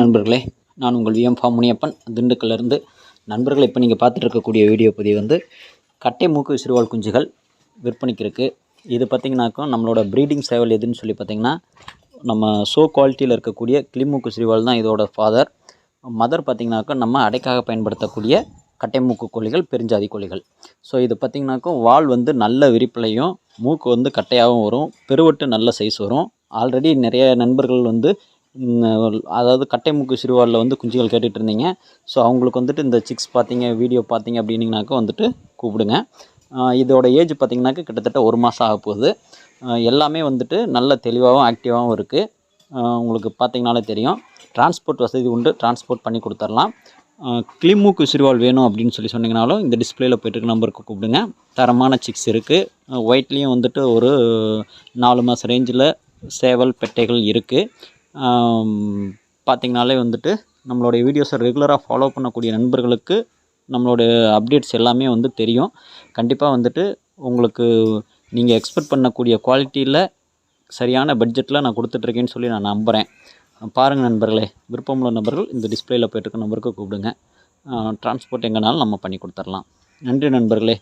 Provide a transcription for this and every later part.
நண்பர்களே. நான் உங்கள் விஎம் ஃபா முனியப்பன். திண்டுக்கல்லிருந்து நண்பர்கள் இப்போ நீங்கள் பார்த்துட்டு இருக்கக்கூடிய வீடியோ பதிவு வந்து கட்டை மூக்கு சிறுவாள் குஞ்சுகள் விற்பனைக்கு இருக்குது இது பார்த்திங்கனாக்கும் நம்மளோட ப்ரீடிங் சேவல் எதுன்னு சொல்லி பார்த்திங்கன்னா நம்ம ஷோ குவாலிட்டியில் இருக்கக்கூடிய கிளிமூக்கு சிறுவாள் தான் இதோட ஃபாதர் மதர் பார்த்திங்கனாக்கா நம்ம அடைக்காக பயன்படுத்தக்கூடிய கட்டை மூக்கு கோழிகள் பெருஞ்சாதி கோழிகள். ஸோ இது பார்த்திங்கனாக்கும் வால் வந்து நல்ல விரிப்பிலையும் மூக்கு வந்து கட்டையாகவும் வரும் பெருவட்டு நல்ல சைஸ் வரும். ஆல்ரெடி நிறைய நண்பர்கள் வந்து அதாவது கட்டை மூக்கு சிறுவாலில் வந்து குஞ்சுகள் கேட்டுகிட்டு இருந்தீங்க. ஸோ அவங்களுக்கு வந்துட்டு இந்த சிக்ஸ் பார்த்தீங்க வீடியோ பார்த்தீங்க அப்படின்னீங்கனாக்கா வந்துட்டு கூப்பிடுங்க. இதோட ஏஜ் பார்த்திங்கனாக்கா கிட்டத்தட்ட ஒரு மாதம் ஆக போகுது. எல்லாமே வந்துட்டு நல்ல தெளிவாகவும் ஆக்டிவாகவும் இருக்குது உங்களுக்கு பார்த்திங்கனாலே தெரியும். டிரான்ஸ்போர்ட் வசதி உண்டு டிரான்ஸ்போர்ட் பண்ணி கொடுத்துர்லாம் கிளிமூக்கு சிறுவால் வேணும் அப்படின்னு சொல்லி சொன்னீங்கனாலும் இந்த டிஸ்பிளேயில் போய்ட்டு நம்பருக்கு கூப்பிடுங்க. தரமான சிக்ஸ் இருக்குது ஒயிட்லேயும் வந்துட்டு ஒரு நாலு மாதம் ரேஞ்சில் சேவல் பெட்டைகள் இருக்குது பார்த்தீங்கனாலே வந்துட்டு நம்மளுடைய வீடியோஸை ரெகுலராக ஃபாலோ பண்ணக்கூடிய நண்பர்களுக்கு நம்மளுடைய அப்டேட்ஸ் எல்லாமே வந்து தெரியும். கண்டிப்பாக வந்துட்டு உங்களுக்கு நீங்கள் எக்ஸ்பெக்ட் பண்ணக்கூடிய குவாலிட்டியில் சரியான பட்ஜெட்டில் நான் கொடுத்துட்ருக்கேன்னு சொல்லி நான் நம்புகிறேன் பாருங்கள் நண்பர்களே விருப்பமுள்ள நபர்கள் இந்த டிஸ்பிளேயில் போயிட்டுருக்க நம்பருக்கு கூப்பிடுங்க. டிரான்ஸ்போர்ட் எங்கேனாலும் நம்ம பண்ணி கொடுத்துர்லாம் நன்றி நண்பர்களே.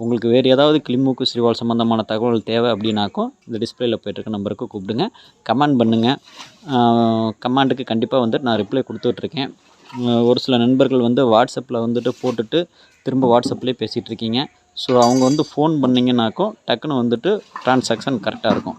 உங்களுக்கு வேறு ஏதாவது கிளிமூக்கு சிறுவால் சம்மந்தமான தகவல் தேவை அப்படின்னாக்கும் இந்த டிஸ்பிளேயில் போய்ட்டுருக்க நம்பருக்கு கூப்பிடுங்க. கமெண்ட் பண்ணுங்கள் கமெண்ட்டுக்கு கண்டிப்பாக வந்துட்டு நான் ரிப்ளை கொடுத்துட்ருக்கேன். ஒரு சில நண்பர்கள் வந்து வாட்ஸ்அப்பில் வந்துட்டு போட்டுட்டு திரும்ப வாட்ஸ்அப்லேயே பேசிகிட்டு இருக்கீங்க ஸோ அவங்க வந்து ஃபோன் பண்ணிங்கனாக்கும் டக்குன்னு வந்துட்டு ட்ரான்சாக்ஷன் கரெக்டாக இருக்கும்.